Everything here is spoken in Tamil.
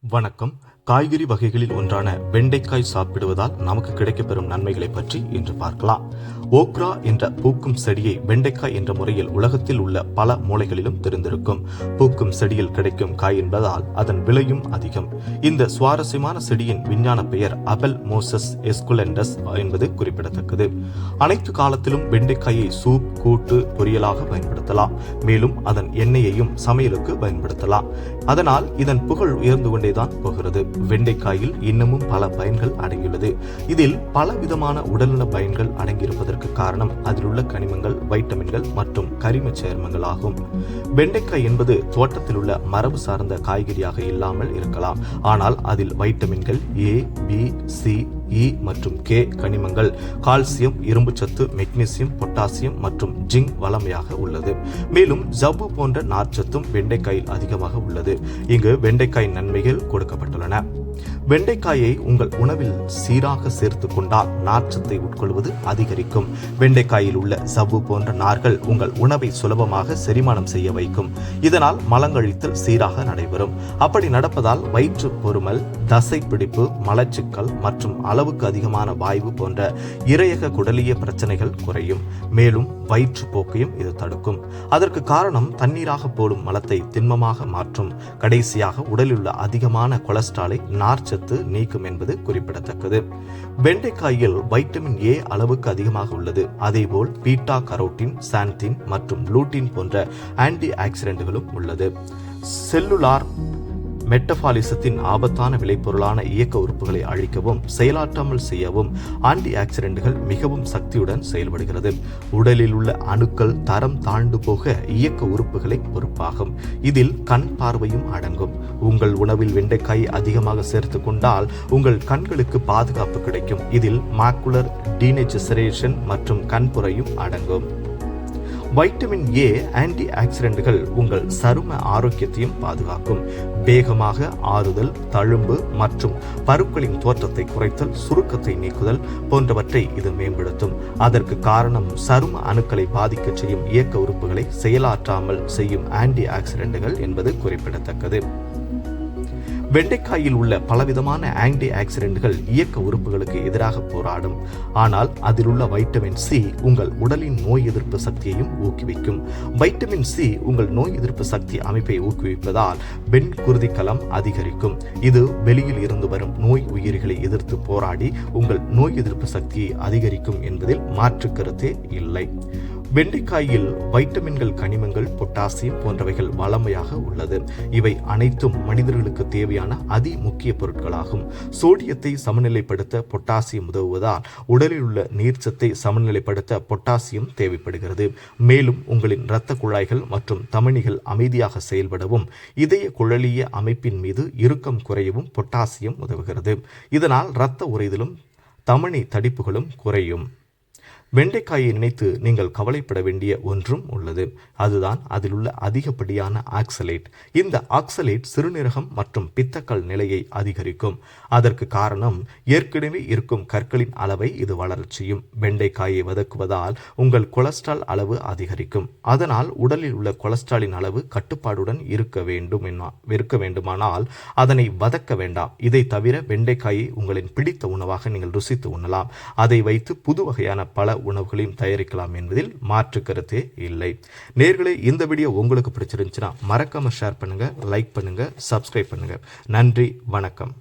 வணக்கம். காய்கறி வகைகளில் ஒன்றான வெண்டைக்காய் சாப்பிடுவதால் நமக்கு கிடைக்கப்பெறும் நன்மைகளை பற்றி இன்று பார்க்கலாம். ஓக்ரா என்ற பூக்கும் செடியை வெண்டைக்காய் என்ற முறையில் உலகத்தில் உள்ள பல மூலைகளிலும் தெரிந்திருக்கும். பூக்கும் செடியில் கிடைக்கும் காய் என்பதால் அதன் விலையும் அதிகம். இந்த சுவாரஸ்யமான செடியின் விஞ்ஞான பெயர் அபெல் மோசஸ் எஸ்குலெண்டஸ் என்பது குறிப்பிடத்தக்கது. அனைத்து காலத்திலும் வெண்டைக்காயை சூப் கூட்டு பொரியலாக பயன்படுத்தலாம். மேலும் அதன் எண்ணெயையும் சமையலுக்கு பயன்படுத்தலாம். அதனால் இதன் புகழ் உயர்ந்து கொண்டேதான் போகிறது. வெண்டைக்காயில் இன்னமும் பல பயன்கள் அடங்கியுள்ளது. இதில் பல விதமான உடல்நல பயன்கள் அடங்கியிருப்பதற்கு காரணம் அதில் உள்ள கனிமங்கள் வைட்டமின்கள் மற்றும் கரிம சேர்மங்கள் ஆகும். வெண்டைக்காய் என்பது தோட்டத்தில் உள்ள மரபு சார்ந்த காய்கறியாக இல்லாமல் இருக்கலாம். ஆனால் அதில் வைட்டமின்கள் ஏ பி சி இ மற்றும் கே கனிமங்கள் கால்சியம் இரும்புச்சத்து மெக்னீசியம் பொட்டாசியம் மற்றும் ஜிங்க் வளமையாக உள்ளது. மேலும் ஜவ்வு போன்ற நார்ச்சத்தும் வெண்டைக்காயில் அதிகமாக உள்ளது. இங்கு வெண்டைக்காய் நன்மைகள் கொடுக்கப்பட்டுள்ளன. வெண்டைக்காயை உங்கள் உணவில் சீராக சேர்த்து கொண்டால் நார்ச்சத்தை உட்கொள்வது அதிகரிக்கும். வெண்டைக்காயில் உள்ள சவ்வு போன்ற நார்கள் உங்கள் உணவை சுலபமாக செரிமானம் செய்ய வைக்கும். இதனால் மலங்கழித்தல் சீராக நடைபெறும். அப்படி நடப்பதால் வயிற்று பொறுமல் தசை பிடிப்பு மலச்சிக்கல் மற்றும் அளவுக்கு அதிகமான வாய்வு போன்ற இரையக குடலிய பிரச்சனைகள் குறையும். மேலும் வயிற்றுப்போக்கையும் இது தடுக்கும். அதற்கு காரணம் தண்ணீராக போடும் மலத்தை திண்மமாக மாற்றும். கடைசியாக உடலில் உள்ள அதிகமான கொலஸ்ட்ராலை நார்ச்சத்து நீக்கும் என்பது குறிப்பிடத்தக்கது. வெண்டைக்காயில் வைட்டமின் ஏ அளவுக்கு அதிகமாக உள்ளது. அதேபோல் பீட்டா கரோட்டின் சாந்தின் மற்றும் லூட்டின் போன்ற ஆன்டி ஆக்சிடென்ட்களும் உள்ளது. செல்லுலார் மெட்டபாலிசத்தின் ஆபத்தான விளைபொருளான இயக்க உறுப்புகளை அழிக்கவும் செயலாற்றாமல் செய்யவும் ஆன்டி ஆக்சிடென்ட்கள் மிகவும் சக்தியுடன் செயல்படுகிறது. உடலில் உள்ள அணுக்கள் தரம் தாழ்ந்து போக இயக்க உறுப்புகளை பொறுப்பாகும். இதில் கண் பார்வையும் அடங்கும். உங்கள் உணவில் வெண்டைக்காய் அதிகமாக சேர்த்து கொண்டால் உங்கள் கண்களுக்கு பாதுகாப்பு கிடைக்கும். இதில் மாக்குலர் டீனெஜெசரேஷன் மற்றும் கண்புரையும் அடங்கும். வைட்டமின் ஏ ஆன்டி ஆக்சிடென்ட்கள் உங்கள் சரும ஆரோக்கியத்தையும் பாதுகாக்கும். வேகமாக ஆறுதல் தழும்பு மற்றும் பருக்களின் தோற்றத்தை குறைத்தல் சுருக்கத்தை நீக்குதல் போன்றவற்றை இது மேம்படுத்தும். அதற்கு காரணம் சரும அணுக்களை பாதிக்க செய்யும் இயக்க உறுப்புகளை செயலாற்றாமல் செய்யும் ஆன்டி ஆக்சிடென்ட்கள் என்பது குறிப்பிடத்தக்கது. வெண்டைக்காயில் உள்ள பலவிதமான ஆன்டி ஆக்சிடென்ட்கள் இயக்க உறுப்புகளுக்கு எதிராக போராடும். ஆனால் அதில் உள்ள வைட்டமின் சி உங்கள் உடலின் நோய் எதிர்ப்பு சக்தியையும் ஊக்குவிக்கும். வைட்டமின் சி உங்கள் நோய் எதிர்ப்பு சக்தி அமைப்பை ஊக்குவிப்பதால் வெண் குருதிக்கலம் அதிகரிக்கும். இது வெளியில் இருந்து வரும் நோய் உயிரிகளை எதிர்த்து போராடி உங்கள் நோய் எதிர்ப்பு சக்தியை அதிகரிக்கும் என்பதில் மாற்று கருத்தே இல்லை. வெண்டைக்காயில் வைட்டமின்கள் கனிமங்கள் பொட்டாசியம் போன்றவைகள் வளமையாக உள்ளது. இவை அனைத்தும் மனிதர்களுக்கு தேவையான அதி முக்கிய பொருட்களாகும். சோடியத்தை சமநிலைப்படுத்த பொட்டாசியம் உதவுவதால் உடலில் உள்ள நீர்ச்சத்தை சமநிலைப்படுத்த பொட்டாசியம் தேவைப்படுகிறது. மேலும் உங்களின் இரத்த குழாய்கள் மற்றும் தமனிகள் அமைதியாக செயல்படவும் இதய குழலிய அமைப்பின் மீது இறுக்கம் குறையவும் பொட்டாசியம் உதவுகிறது. இதனால் இரத்த உறைதலும் தமனி தடிப்புகளும் குறையும். வெண்டைக்காயை நினைத்து நீங்கள் கவலைப்பட வேண்டிய ஒன்றும் உள்ளது. அதுதான் அதில் உள்ள அதிகப்படியான ஆக்சலேட். இந்த ஆக்சலேட் சிறுநீரகம் மற்றும் பித்தக்கல் நிலையை அதிகரிக்கும். அதற்கு காரணம் ஏற்கனவே இருக்கும் கற்களின் அளவை இது வளரச் செய்யும். வெண்டைக்காயை வதக்குவதால் உங்கள் கொலஸ்ட்ரால் அளவு அதிகரிக்கும். அதனால் உடலில் உள்ள கொலஸ்ட்ராலின் அளவு கட்டுப்பாடுடன் இருக்க வேண்டும் இருக்க வேண்டுமானால் அதனை வதக்க வேண்டாம். இதை தவிர வெண்டைக்காயை உங்களின் பிடித்த உணவாக நீங்கள் ருசித்து உண்ணலாம். அதை வைத்து புது வகையான பல உணவுகளையும் தயாரிக்கலாம் என்பதில் மாற்று கருத்தே இல்லை. நேர்களே இந்த வீடியோ உங்களுக்கு பிடிச்சிருந்துச்சுன்னா மறக்காமல் ஷேர் பண்ணுங்க லைக் பண்ணுங்க சப்ஸ்கிரைப் பண்ணுங்க. நன்றி வணக்கம்.